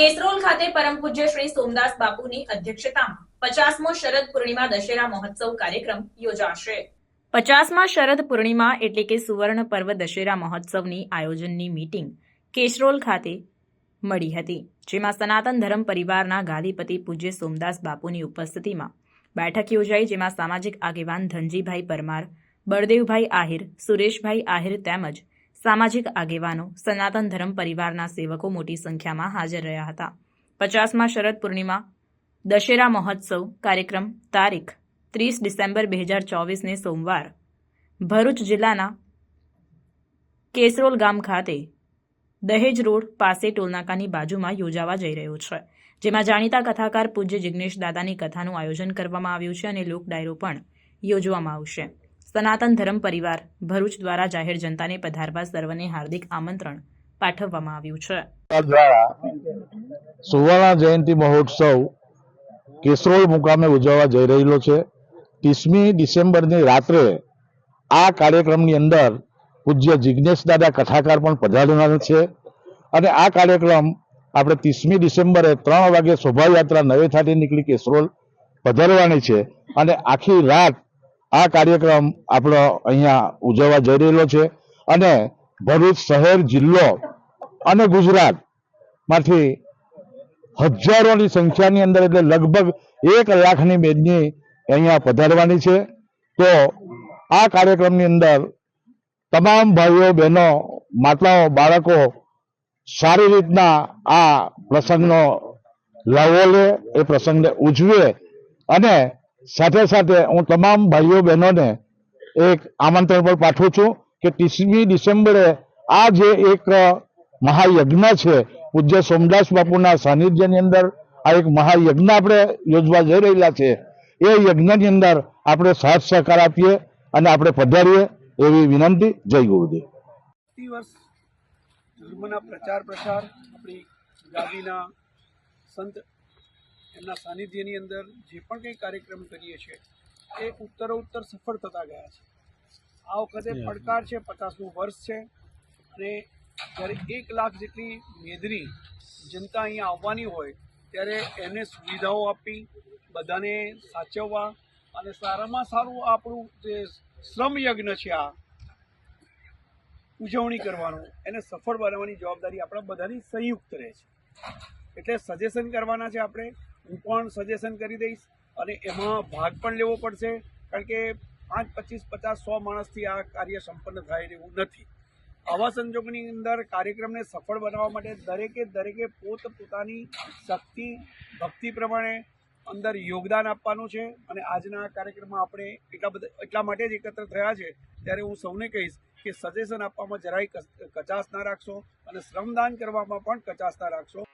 કેસરોલ ખાતે પરમ પૂજ્ય શ્રી સોમદાસ બાપુની અધ્યક્ષતામાં પચાસમો શરદ પૂર્ણિમા દશેરા મહોત્સવ કાર્યક્રમ યોજાશે. પચાસમાં શરદ પૂર્ણિમા એટલે કે સુવર્ણ પર્વ દશેરા મહોત્સવની આયોજનની મીટિંગ કેશરોલ ખાતે મળી હતી, જેમાં સનાતન ધર્મ પરિવારના ગાદીપતિ પૂજ્ય સોમદાસ બાપુની ઉપસ્થિતિમાં બેઠક યોજાઈ, જેમાં સામાજિક આગેવાન ધનજીભાઈ પરમાર, બળદેવભાઈ આહિર, સુરેશભાઈ આહિર તેમજ સામાજિક આગેવાનો, સનાતન ધર્મ પરિવારના સેવકો મોટી સંખ્યામાં હાજર રહ્યા હતા. પચાસમાં શરદ પૂર્ણિમા, દશેરા મહોત્સવ કાર્યક્રમ, તારીખ ત્રીસ ડિસેમ્બર બે હજાર ચોવીસને સોમવાર. ભરૂચ જિલ્લાના કેસરોલ ગામ ખાતે દહેજ રોડ પાસે ટોલનાકાની બાજુમાં યોજાવા જઈ રહ્યો છે. જેમાં જાણીતા કથાકાર પૂજ્ય જિગ્નેશ દાદાની કથાનું આયોજન કરવામાં આવ્યું છે અને લોક ડાયરો પણ યોજવામાં આવશે. સનાતન ધર્મ પરિવાર ભરૂચ દ્વારા જાહેર જનતાને પધારવા સર્વને હાર્દિક આમંત્રણ પાઠવવામાં આવ્યું છે. દ્વારા સુવર્ણ જયંતિ મહોત્સવ કેસરોલ મુકામે ઉજવવા જઈ રહેલો છે. ત્રીસમી ડિસેમ્બરની રાત્રે આ કાર્યક્રમની અંદર પૂજ્ય જિજ્ઞેશ દાદા કથાકાર પણ પધારવાના છે અને આ કાર્યક્રમ આપણે ત્રીસમી ડિસેમ્બરે ત્રણ વાગે શોભાયાત્રા નવેથાથી નીકળી કેસરોલ પધારવાની છે અને આખી રાત આ કાર્યક્રમ આપણો અહીંયા ઉજવવા જઈ રહેલો છે અને ભરૂચ શહેર જિલ્લો અને ગુજરાતમાંથી હજારોની સંખ્યાની અંદર એટલે લગભગ એક લાખની મેદની અહીંયા પધારવાની છે. તો આ કાર્યક્રમની અંદર તમામ ભાઈઓ, બહેનો, માતાઓ, બાળકો સારી રીતના આ પ્રસંગનો લાવો લે, એ પ્રસંગને ઉજવે અને સાથે સાથે હું તમામ ભાઈઓ, બહેનોને એક આમંત્રણ પણ પાઠવું છું કે ત્રીસમી ડિસેમ્બરે આ જે એક મહાયજ્ઞ છે, પૂજ્ય સોમદાસ બાપુના સાનિધ્યની અંદર આ એક મહાયજ્ઞ આપણે યોજવા જઈ રહેલા છે, એ યજ્ઞની અંદર આપણે સાથ સહકાર આપીએ અને આપણે પધારીએ એવી વિનંતી. જય ગુરુદેવ. ધર્મના પ્રચાર પ્રસાર, આપણી ગાદીના સંત એમના સાનિધ્યની અંદર જે પણ કંઈ કાર્યક્રમ કરીએ છીએ એ ઉત્તરોત્તર સફળ થતા ગયા છે. આ વખતે પડકાર છે પચાસનું વર્ષ છે અને જ્યારે એક લાખ જેટલી મેદની જનતા અહીંયા આવવાની હોય ત્યારે એને સુવિધાઓ આપી બધાને સાચવવા અને સારામાં સારું આપણું જે શ્રમ યજ્ઞ છે આ ઉજવણી કરવાનું એને સફળ બનાવવાની જવાબદારી આપણા બધાની સંયુક્ત રહે છે. એટલે સજેશન કરવાના છે આપણે. હું પણ સજેશન કરી દઈશ અને એમાં ભાગ પણ લેવો પડશે કારણ કે પાંચ, પચીસ, પચાસ, સો માણસથી આ કાર્ય સંપન્ન થાય એવું નથી. આવા સંજોગોની અંદર કાર્યક્રમને સફળ બનાવવા માટે દરેકે દરેકે પોત પોતાની શક્તિ, ભક્તિ પ્રમાણે અંદર યોગદાન આપવાનું છે અને આજના કાર્યક્રમમાં આપણે એટલા બધા, એટલા માટે જ એકત્ર થયા છે. ત્યારે હું સૌને કહીશ કે સજેશન આપવામાં જરાય કચ- કચાશ ના રાખશો અને શ્રમદાન કરવામાં પણ કચાશ ના રાખશો.